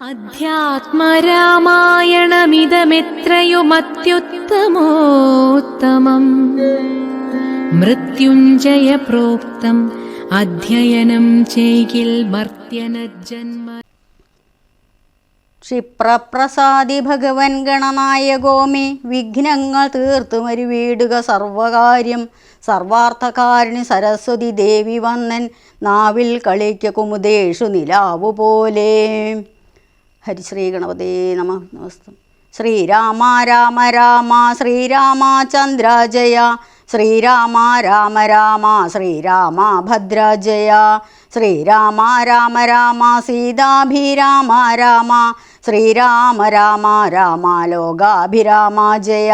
അധ്യാത്മരാമായണമിതമെത്രയുമത്യുത്തമോത്തമം. മൃത്യുഞ്ജയ പ്രോക്തം അധ്യയനം ചെയ്കിൽ മർത്യനജന്മ ക്ഷിപ്രപ്രസാദി ഭഗവൻ ഗണനായകോമേ വിഘ്നങ്ങൾ തീർത്തുമരു വീടുക സർവകാര്യം. സർവാർത്ഥകാരിണി സരസ്വതി ദേവി വന്നൻ നാവിൽ കളിക്ക കുമുദേഷു നിലാവു പോലെ ഹരിശ്രീ ഗണപതേ നമ നമസ്തു. ശ്രീരാമ രാമ രാമ ശ്രീരാമചന്ദ്ര ജയ. ശ്രീരാമ രാമ രാമ ശ്രീരാമ ഭദ്ര ജയ. ശ്രീരാമ രാമ രാമ സീതാഭിരാമ രാമ. ശ്രീരാമ രാമ രാമ ലോകാഭിരാമ ജയ.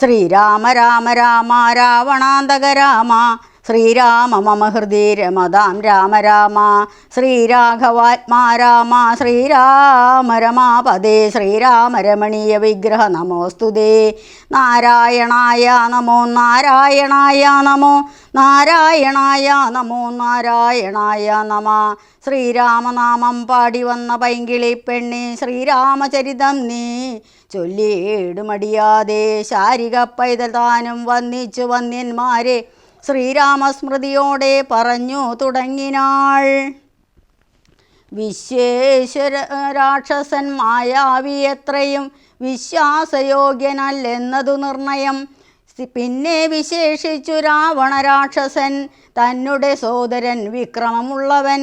ശ്രീരാമ രാമ രാമ രാവണാന്തക രാമ. ശ്രീരാമ മമ ഹൃദി രമതാം രാമ രാമ ശ്രീരാഘവാത്മാ രാമ ശ്രീരാമ രമാപദേ ശ്രീരാമ രമണീയ വിഗ്രഹ നമോസ്തുതേ നാരായണായ നമോ നാരായണായ നമോ നാരായണായ നമോ നാരായണായ നമ. ശ്രീരാമനാമം പാടി വന്ന പൈങ്കിളി പെണ്ണി ശ്രീരാമചരിതം നീ ചൊല്ലിയിടുമടിയാതെ. ശാരിക പൈതൽ താനും വന്നിച്ചു വന്യന്മാരെ ശ്രീരാമസ്മൃതിയോടെ പറഞ്ഞു തുടങ്ങിനാൾ. വിശ്വേശ്വര രാക്ഷസൻ മായാവി എത്രയും വിശ്വാസയോഗ്യനല്ലെന്നതു നിർണയം. പിന്നെ വിശേഷിച്ചു രാവണരാക്ഷസൻ തന്നെ സോദരൻ വിക്രമമുള്ളവൻ.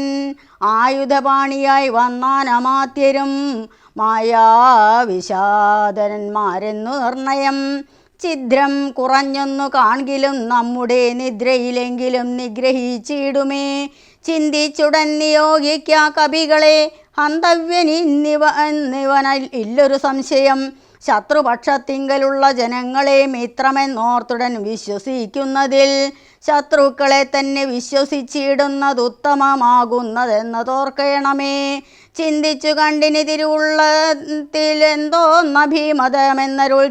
ആയുധപാണിയായി വന്നാൻ അമാത്യരും മായാവിഷാദരന്മാരെന്നു നിർണയം. ഛിദ്രം കുറഞ്ഞൊന്നു കാൺകിലും നമ്മുടെ നിദ്രയിലെങ്കിലും നിഗ്രഹിച്ചിടുമേ. ചിന്തിച്ചുടൻ നിയോഗിക്ക കവികളെ ഹന്തവ്യനിന്നിവ എന്നിവന ഇല്ലൊരു സംശയം. ശത്രുപക്ഷത്തിങ്കലുള്ള ജനങ്ങളെ മിത്രമെന്നോർത്തുടൻ വിശ്വസിക്കുന്നതിൽ ശത്രുക്കളെ തന്നെ വിശ്വസിച്ചിടുന്നത് ഉത്തമമാകുന്നതെന്നതോർക്കണമേ ചിന്തിച്ചു കണ്ടിനി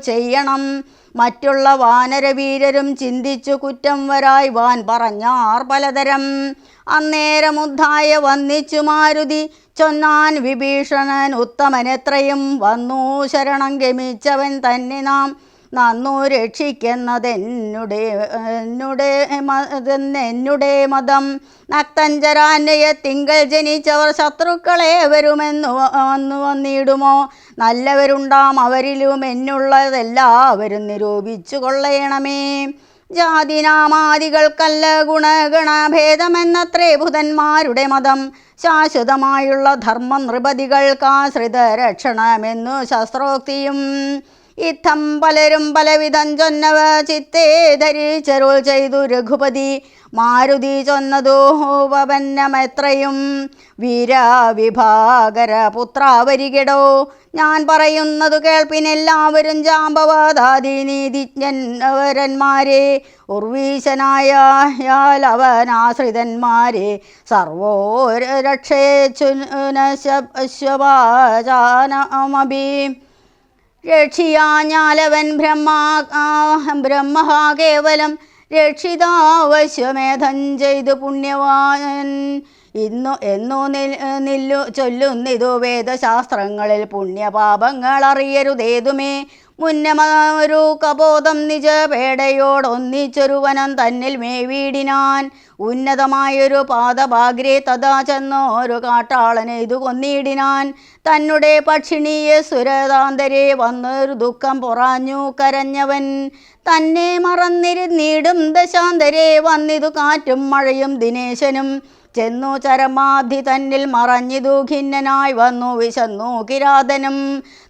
ചെയ്യണം. മറ്റുള്ള വാനരവീരരും ചിന്തിച്ചു കുറ്റം വരായി വാൻ പറഞ്ഞാർ പലതരം. അന്നേരമുദ്ധായ വന്നിച്ചു മാരുതി ചൊന്നാൻ വിഭീഷണൻ ഉത്തമനെത്രയും വന്നു ശരണം ഗമിച്ചവൻ തന്നെ നാം. നന്നു രക്ഷിക്കുന്നതെന്നുടെ എന്നുടെ എന്നുടെ മതം. നക്തഞ്ചരാന്വയ തിങ്കൾ ജനിച്ചവർ ശത്രുക്കളെ വരുമെന്നു വന്നു വന്നിടുമോ? നല്ലവരുണ്ടാം അവരിലും എന്നുള്ളതെല്ലാവരും നിരൂപിച്ചു കൊള്ളയണമേ ജാതിനാമാദികൾക്കല്ല ഗുണഗണഭേദമെന്നത്രേ ബുധന്മാരുടെ മതം. ശാശ്വതമായുള്ള ധർമ്മ നൃപതികൾക്കാശ്രിത രക്ഷണമെന്നു ശസ്ത്രോക്തിയും ഇത്തം പലരും പലവിധം ചൊന്നവ ചിത്തേ ധരിച്ചരുൾ ചെയ്തു രഘുപതി. മാരുതി ചൊന്നതു പവന്നമെത്രയും വീരവിഭാകര പുത്രാവരികടോ ഞാൻ പറയുന്നതു കേൾപ്പിനെല്ലാവരും ജാമ്പവാദാദി നീതിജ്ഞന്മാരെ ഉർവീശനായാൽ അവനാശ്രിതന്മാരെ സർവോ രക്ഷേച്ഛുനശ്വപാചാനമഭി രക്ഷിയാഞ്ഞാലവൻ ബ്രഹ്മ ബ്രഹ്മ കേവലം രക്ഷിതാവശ്യമേധം ചെയ്തു പുണ്യവാൻ. ഇന്നു എന്നു നിൽ- നില്ലു ചൊല്ലുന്നിതു വേദശാസ്ത്രങ്ങളിൽ പുണ്യപാപങ്ങൾ അറിയരുതേതുമേ മുന്നമൊരു കബോധം നിജ പേടയോടൊന്നിച്ചൊരുവനം തന്നിൽ മേവീടിനാൻ. ഉന്നതമായൊരു പാദഭാഗ്രേ തഥാ ചെന്നോരു കാട്ടാളനെ ഇത് കൊന്നിടിനാൻ. തന്നുടേ പക്ഷിണിയെ സുരതാന്തരെ വന്നൊരു ദുഃഖം പൊറാഞ്ഞു കരഞ്ഞവൻ. തന്നെ മറന്നിരുന്നിടും ദശാന്തരെ. വന്നിതു കാറ്റും മഴയും ദിനേശനും. ചെന്നു ചരമാധി തന്നിൽ മറഞ്ഞിതു ഖിന്നനായി വന്നു വിശന്നു കിരാതനും.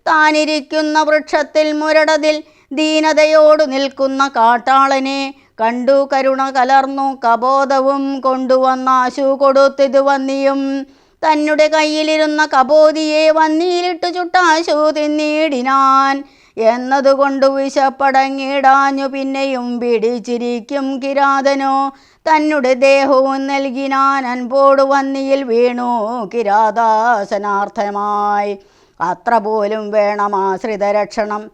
താനിരിക്കുന്ന വൃക്ഷത്തിൽ മുരടതിൽ ദീനതയോടു നിൽക്കുന്ന കാട്ടാളനെ കണ്ടു കരുണ കലർന്നു കബോധവും കൊണ്ടുവന്നാശു കൊടുത്തിതു വന്നിയും. തന്നുടെ കയ്യിലിരുന്ന കബോധിയെ വന്നിയിലിട്ടു ചുട്ടാശു തിന്നിടിനാൻ. എന്നതുകൊണ്ട് വിശപ്പടങ്ങിടാഞ്ഞു പിന്നെയും പിടിച്ചിരിക്കും കിരാതനോ. തന്നുടെ ദേഹവും നൽകിനാൻ അൻപോട് വന്നിയിൽ വീണു കിരാതാസനാർത്ഥമായി അത്ര പോലും വേണം ആശ്രിത രക്ഷണം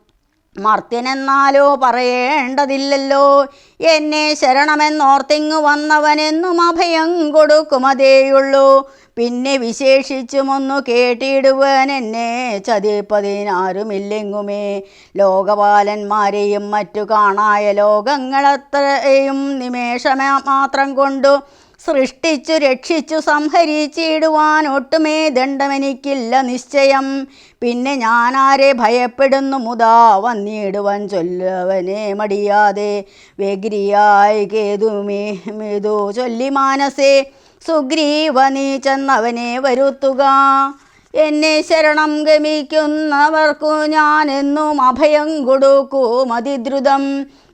മർത്യനെന്നാലോ പറയേണ്ടതില്ലല്ലോ. എന്നെ ശരണമെന്നോർത്തിങ്ങു വന്നവനെന്നും അഭയം കൊടുക്കുമതേയുള്ളൂ പിന്നെ വിശേഷിച്ചുമൊന്നു കേട്ടിടുവാൻ എന്നെ ചതിപ്പതിനാരുമില്ലെങ്ങുമേ? ലോകപാലന്മാരെയും മറ്റു കാണായ ലോകങ്ങളത്രയും നിമേഷമേ മാത്രം കൊണ്ടു സൃഷ്ടിച്ചു രക്ഷിച്ചു സംഹരിച്ചിടുവാൻ ഒട്ടുമേ ദണ്ഡമെനിക്കില്ല നിശ്ചയം. പിന്നെ ഞാനാരെ ഭയപ്പെടുന്നു മുതാ വന്നിടുവാൻ ചൊല്ലവനെ മടിയാതെ. വെഗിരിയായി കേതുമേ മേതു ചൊല്ലി മാനസേ. സുഗ്രീവ നീ ചെന്നവനെ വരുത്തുക. എന്നെ ശരണം ഗമിക്കുന്നവർക്കു ഞാനെന്നും അഭയം കൊടുക്കൂ അതിദ്രുതം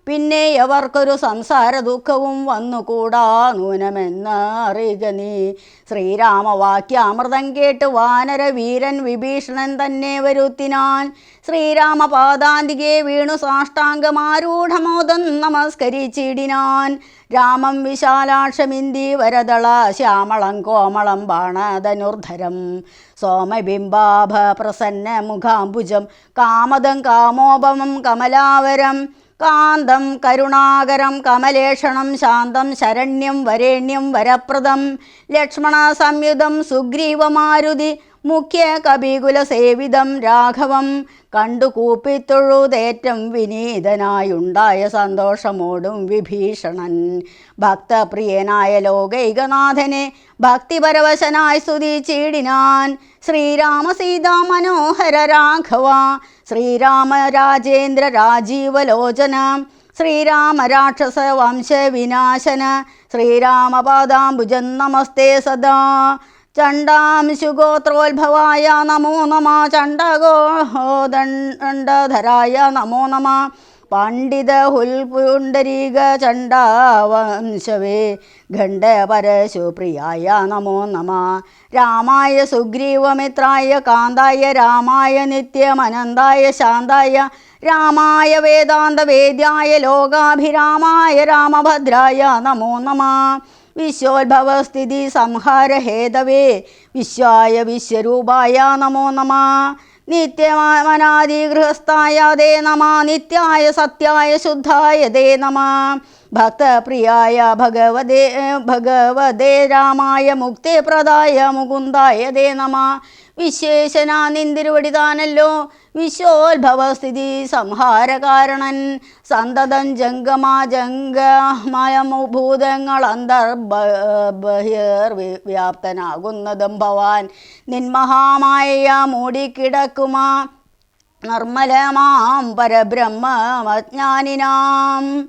പിന്നെ അവർക്കൊരു സംസാര ദുഃഖവും വന്നുകൂടാ നൂനമെന്ന് അറിയുക നീ. ശ്രീരാമവാക്യാമൃതം കേട്ട് വാനരവീരൻ വിഭീഷണൻ തന്നെ വരുത്തിനാൻ ശ്രീരാമപാദാന്തികെ വീണു സാഷ്ടാംഗമാരൂഢമോദം നമസ്കരിച്ചിടിനാൻ. രാമം വിശാലാക്ഷമിന്തി വരദള ശ്യാമളം കോമളം ബാണധനുർധരം. സോമബിംബാഭ പ്രസന്ന മുഖാംബുജം കാമദം കാമോപമം കമലാവരം. കാന്തം കരുണാകരം കമലേഷണം ശാന്തം ശരണ്യം വരേണ്യം വരപ്രദം ലക്ഷ്മണ സംയുതം സുഗ്രീവമാരുതി മുഖ്യ കപികുല സേവിതം രാഘവം കണ്ടു കൂപ്പിത്തൊഴുതേറ്റം വിനീതനായുണ്ടായ സന്തോഷമോടും വിഭീഷണൻ. ഭക്തപ്രിയനായ ലോകൈകനാഥനെ ഭക്തിപരവശനായി സ്തുതിച്ചിടിനാൻ ശ്രീരാമ സീതാ മനോഹര രാഘവ ശ്രീരാമ രാജേന്ദ്ര രാജീവലോചന ശ്രീരാമ രാക്ഷസ വംശവിനാശന ശ്രീരാമപാദാംബുജൻ നമസ്തേ സദാ. ചണ്ടാംശുഗോത്രോത്ഭവായ നമോ നമ ചണ്ടഗോദണ്ഡധരായ നമോ നമ പണ്ഡിത ഹുൽപുണ്ടരീക ചണ്ടാവംശവേ ഖണ്ഡപരശുപ്രിയായ നമോ നമ രാമായ സുഗ്രീവമിത്രായ കാന്തായ രാമായ നിത്യമനന്തായ ശാന്തായ രാമായ വേദാന്തവേദ്യായ ലോകാഭിരാമായ രാമഭദ്രായ നമോ നമ വിശ്വോത്ഭവസ്ഥിതി സംഹാര ഹേതവേ വിശ്വായ വിശ്വരൂപായ നമോ നമ. നിത്യമനാദിഗൃഹസ്ഥായ ദേ നമ. നിത്യായ സത്യായ ശുദ്ധായ ദേ നമ. ഭക്തപ്രിയായ ഭഗവതേ ഭഗവതേ രാമായ മുക്തിപ്രദായ മുകുന്ദായ ദേ നമ. വിശേഷനാ നിന്തിരുവടി താനല്ലോ വിശ്വോത്ഭവസ്ഥിതി സംഹാരകാരണൻ. സന്തതം അന്തർ അന്തർബഹിർ വ്യാപ്തനാകുന്നതും ഭവാൻ. നിന്മഹാമായ മൂടിക്കിടക്കുമാ. നിർമ്മലമാം പരബ്രഹ്മജ്ഞാനിനാം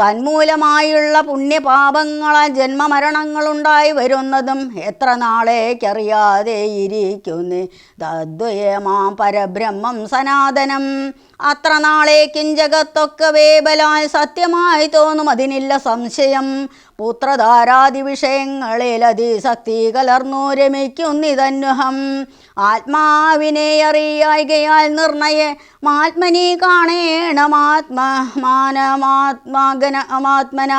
തന്മൂലമായുള്ള പുണ്യപാപങ്ങളാ ജന്മമരണങ്ങളുണ്ടായി വരുന്നതും എത്ര നാളേക്കറിയാതെ ഇരിക്കുന്നു. തദ്വയമാം പരബ്രഹ്മം സനാതനം. അത്ര നാളേക്കും ജഗത്തൊക്കെ വേബലാൽ സത്യമായി തോന്നും അതിനില്ല സംശയം. പുത്രധാരാദി വിഷയങ്ങളിൽ അതിശക്തി കലർന്നു രമിക്കുന്നിതന്വഹം ആത്മാവിനെ അറിയായികയാൽ നിർണയ മാത്മനി കാണേണമാത്മാനമാത്മാഗനമാത്മന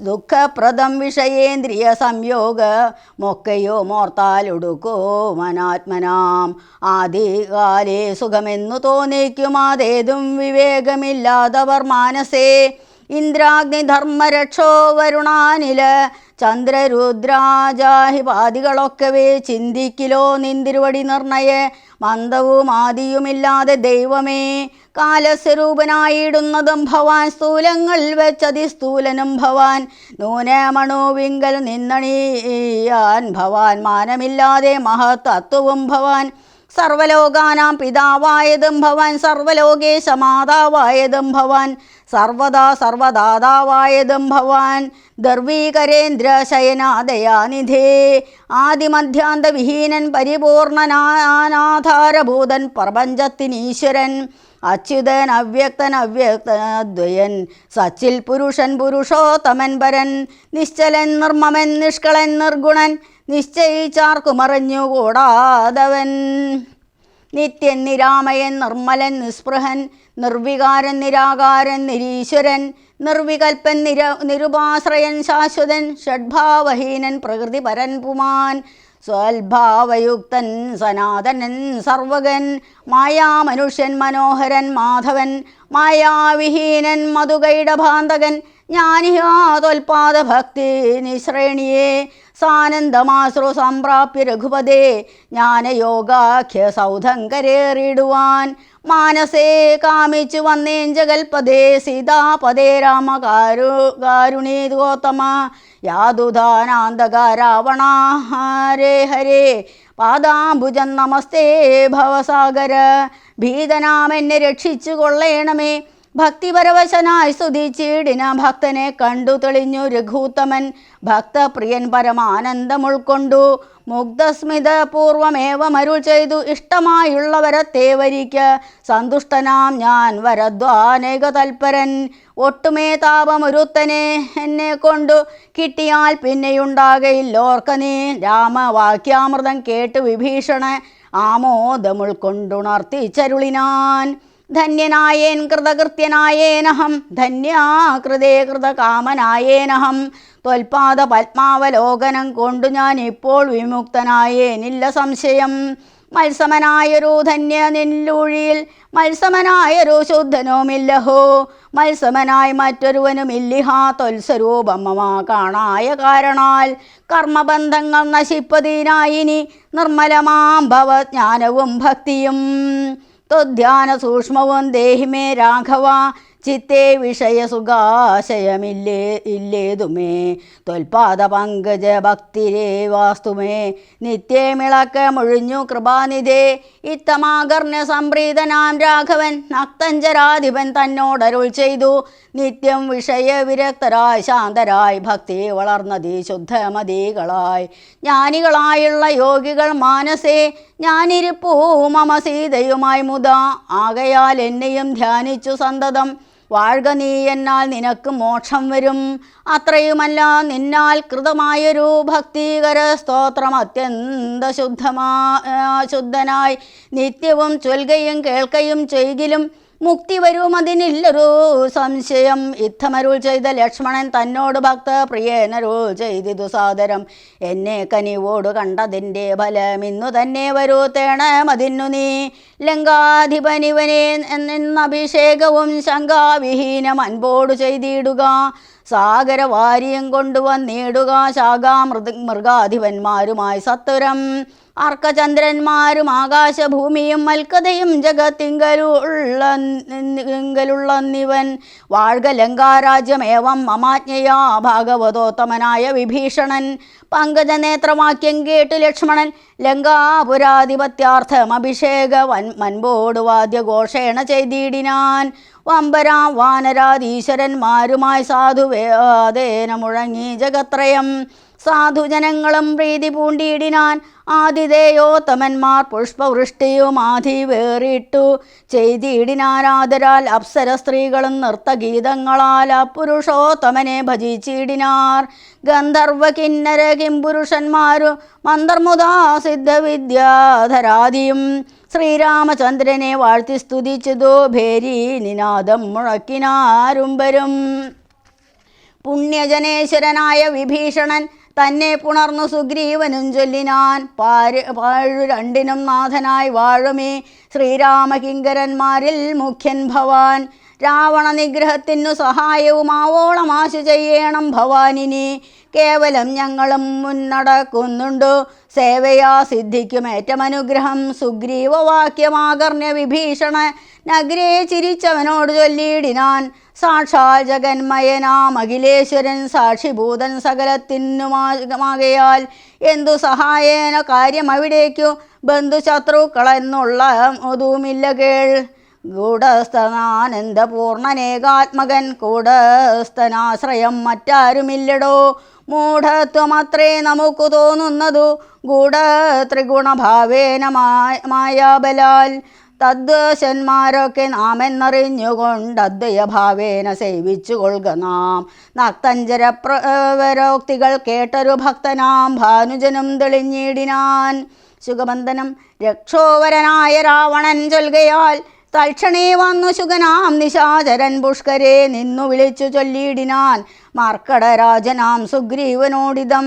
ദുഃഖപ്രദം വിഷയേന്ദ്രിയ സംയോഗ മൊക്കയോ മോർത്താലൊടുക്കോ മനാത്മനാം. ആദികാലേ സുഖമെന്നു തോന്നിക്കുമാതേതും വിവേകമില്ലാതവർ മാനസേ. ഇന്ദ്രാഗ്നി ധർമ്മരക്ഷോ വരുണാനില ചന്ദ്രരുദ്രാജാഹിപാദികളൊക്കവേ ചിന്തിക്കിലോ നിന്തിരുവടി നിർണയ? മന്ദവും ആദിയുമില്ലാതെ ദൈവമേ കാലസ്വരൂപനായിടുന്നതും ഭവാൻ സ്ഥൂലങ്ങൾ വെച്ചതിസ്ഥൂലനും ഭവാൻ. നൂനമണുവിങ്കൽ നിന്നണിയാൻ ഭവാൻ. മാനമില്ലാതെ മഹത്തത്വവും ഭവാൻ. സർവലോകാനാം പിതാവായതും ഭവാൻ സർവലോകേ മാതാവായതും ഭവാൻ സർവദാ സർവദാതാവായതും ഭവാൻ ദർവീകരേന്ദ്ര ശയനാദയാനിധേ ആദിമധ്യാന്തവിഹീനൻ പരിപൂർണനാനാധാരഭൂതൻ പ്രപഞ്ചത്തിനീശ്വരൻ അച്യുതൻ അവ്യക്തൻ അവ്യക്തദ്വയൻ സച്ചിൽ പുരുഷൻ പുരുഷോത്തമൻ പരൻ നിശ്ചലൻ നിർമ്മമൻ നിഷ്കളൻ നിർഗുണൻ നിശ്ചയിച്ചാർക്കുമറിഞ്ഞുകൂടാതവൻ. നിത്യൻ നിരാമയൻ നിർമ്മലൻ നിസ്പൃഹൻ നിർവികാരൻ നിരാകാരൻ നിരീശ്വരൻ നിർവികൽപ്പൻ നിര നിരുപാശ്രയൻ ശാശ്വതൻ ഷഡ്ഭാവഹീനൻ പ്രകൃതിപരൻ പുമാൻ സ്വൽഭാവയുക്തൻ സനാതനൻ സർവകൻ മായാമനുഷ്യൻ മനോഹരൻ മാധവൻ മായാവിഹീനൻ മധുകൈഡഭാന്തകൻ ജ്ഞാനിഹാതൊൽപാദ ഭക്തി നിശ്രേണിയെ സാനന്ദമാശ്രു സംപ്രാപ്യ രഘുപതേ ജ്ഞാനയോഗാഖ്യ സൗധം കരേറിടുവാൻ മാനസേ കാമിച്ചു വന്നേൻ ജഗൽപദേ സീതാപദേ രാമകാരു കാരുണീതോത്തമ യാതുധാനാന്തക രാവണ ഹരേ. ഹരേ പാദാംബുജൻ നമസ്തേ ഭവസാഗര. ഭീതനാമെന്നെ രക്ഷിച്ചു കൊള്ളേണമേ. ഭക്തിപരവശനായി സ്തുതിച്ചിടിന ഭക്തനെ കണ്ടു തെളിഞ്ഞു രഘൂത്തമൻ. ഭക്തപ്രിയൻ പരമാനന്ദം ഉൾക്കൊണ്ടു മുഗ്ധസ്മിത പൂർവമേവമരുൾ ചെയ്തു ഇഷ്ടമായുള്ളവരെ തേവരിക്ക്. സന്തുഷ്ടനാം ഞാൻ വരദ്വാനേക തൽപരൻ ഒട്ടുമേ താപമൊരുത്തനെ എന്നെ കൊണ്ടു കിട്ടിയാൽ പിന്നെയുണ്ടാകയില്ലോർക്ക നീ രാമവാക്യാമൃതം കേട്ട് വിഭീഷണ ആമോദമുൾക്കൊണ്ടുണർത്തിച്ചരുളിനാൻ. ധന്യനായേൻ കൃതകൃത്യനായേനഹം ധന്യാകൃതേ കൃതകാമനായേനഹം. ത്വൽപാദ പത്മാവലോകനം കൊണ്ടു ഞാൻ ഇപ്പോൾ വിമുക്തനായേനില്ല സംശയം. മത്സമനായൊരു ധന്യ നില്ലൂഴിയിൽ മത്സമനായൊരു ശുദ്ധനുമില്ലഹോ. മത്സമനായി മറ്റൊരുവനുമില്ലിഹാ തൊൽസ്വരൂപമ്മമാ കാണായ കാരണാൽ കർമ്മബന്ധങ്ങൾ നശിപ്പതിനായിനി നിർമ്മലമാം ഭവജ്ഞാനവും ഭക്തിയും. ത്വധ്യാന സൂക്ഷ്മവും ദേഹിമേ രാഘവ. ചിത്തേ വിഷയസുഖാശയമില്ലേ ഇല്ലേതുമേ. ത്വൽപാദ പങ്കജ ഭക്തിരേ വാസ്തുമേ. നിത്യേമിളക്ക മുഴിഞ്ഞു കൃപാനിധേ. ഇത്തമാകർണ്യ സംപ്രീതനാം രാഘവൻ നക്തഞ്ചരാധിപൻ തന്നോടരുൾ ചെയ്തു. നിത്യം വിഷയവിരക്തരായി ശാന്തരായി ഭക്തി വളർന്നതി ശുദ്ധമതികളായി. ജ്ഞാനികളായുള്ള യോഗികൾ മാനസേ. ഞാനിരിപ്പൂ മമ സീതയുമായി മുത. ആകയാൽ എന്നെയും ധ്യാനിച്ചു സന്തതം. വാഴ്ക നീ എന്നാൽ നിനക്ക് മോക്ഷം വരും. അത്രയുമല്ല നിന്നാൽ കൃതമായൊരു ഭക്തീകര സ്തോത്രം അത്യന്ത ശുദ്ധമാ ശുദ്ധനായി. നിത്യവും ചൊൽകയും കേൾക്കയും ചെയ്കിലും മുക്തി വരും അതിനില്ലൊരു. സംശയം ഇത്തമരുൾ ചെയ്ത ലക്ഷ്മണൻ തന്നോട് ഭക്ത പ്രിയനരുൾ ചെയ്തിതു സാദരം. എന്നെ കനിവോട് കണ്ടതിന്റെ ഫലം ഇന്നു തന്നെ വരൂ. തേണമതിന്നു നീ. ലങ്കാധിപനിവനെ എന്നഭിഷേകവും ശങ്കാവിഹീനം അൻപോട് ചെയ്തിടുക. സാഗരവാരിയും കൊണ്ടുവന്നിടുക. ശാഖാമൃത മൃഗാധിപന്മാരുമായി സത്വരം. അർക്കചന്ദ്രന്മാരും ആകാശഭൂമിയും മൽക്കഥയും ജഗത്തിങ്കലുള്ള നിവൻ വാഴ്ക ലങ്കാരാജ്യമേവം മമാജ്ഞയാ ഭാഗവതോത്തമനായ വിഭീഷണൻ. പങ്കജനേത്രവാക്യം കേട്ടു ലക്ഷ്മണൻ ലങ്കാപുരാധിപത്യാർത്ഥം അഭിഷേക വൻ മൻപോട് വാദ്യഘോഷേണ ചെയ്തിടിനാൻ. വമ്പരാം വാനരാധീശ്വരന്മാരുമായി സാധുവേദേന മുഴങ്ങി ജഗത്രയം. സാധുജനങ്ങളും പ്രീതി പൂണ്ടിയിടിനാൻ ആതിഥേയോത്തമന്മാർ പുഷ്പവൃഷ്ടിയും ആധി വേറിട്ടു. ചെയ്തിടിനാരാദരാൽ അപ്സര സ്ത്രീകളും നൃത്തഗീതങ്ങളാൽ അപ്പുരുഷോത്തമനെ ഭജിച്ചിടിനാർ. ഗന്ധർവ കിന്നര കിംപുരുഷന്മാരു മന്ദർമുദാ സിദ്ധവിദ്യാധരാധിയും ശ്രീരാമചന്ദ്രനെ വാഴ്ത്തി സ്തുതിച്ചതോ ഭേരി നിനാദം മുഴക്കിനാരും പുണ്യജനേശ്വരനായ വിഭീഷണൻ തന്നെ പുണർന്നു സുഗ്രീവനും ചൊല്ലിനാൻ പാര് പാഴു രണ്ടിനും നാഥനായി വാഴുമേ. ശ്രീരാമകിങ്കരന്മാരിൽ മുഖ്യൻ ഭവാൻ. രാവണ നിഗ്രഹത്തിനു സഹായവുമാവോളം ആശു ചെയ്യണം ഭവാനിനി. കേവലം ഞങ്ങളും മുന്നടക്കുന്നുണ്ടു. സേവയാ സിദ്ധിക്കും ഏറ്റമനുഗ്രഹം സുഗ്രീവ വാക്യമാകർണ്യ വിഭീഷണ നഗരേ ചിരിച്ചവനോട് ചൊല്ലിയിടിനാൻ. സാക്ഷാൽ ജഗന്മയനാം അഖിലേശ്വരൻ സാക്ഷിഭൂതൻ സകലത്തിനുമാകയാൽ. എന്തു സഹായേന കാര്യം അവിടേക്കു ബന്ധുശത്രുക്കളെന്നുള്ള ഒതുമില്ല കേൾ. ഗൂഢസ്ഥനാനന്ദപൂർണനേകാത്മകൻ കൂടസ്ഥനാശ്രയം മറ്റാരുമില്ലടോ. മൂഢത്വമത്രേ നമുക്കു തോന്നുന്നതു ഗൂഢ ത്രിഗുണഭാവേന മായ- മായാബലാൽ. തദ്വശന്മാരൊക്കെ നാം എന്നറിഞ്ഞുകൊണ്ട് അദ്വയഭാവേന സേവിച്ചു കൊള്ളുക നാം. നക്തഞ്ചര പ്രവരോക്തികൾ കേട്ടൊരു ഭക്തനാം ഭാനുജനും തെളിഞ്ഞിടിനാൻ. സുഖബന്ധനം രക്ഷോവരനായ രാവണൻ ചൊൽകയാൽ തൽക്ഷണേ വന്നു ശുഗനാം നിശാചരൻ പുഷ്കരെ നിന്നു വിളിച്ചു ചൊല്ലിയിടിനാൻ മാർക്കടരാജനാം സുഗ്രീവനോടിതം.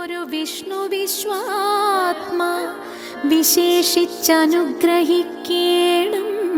ഒരു വിഷ്ണു വിശ്വാത്മാ വിശേഷിച്ചനുഗ്രഹിക്കേണം.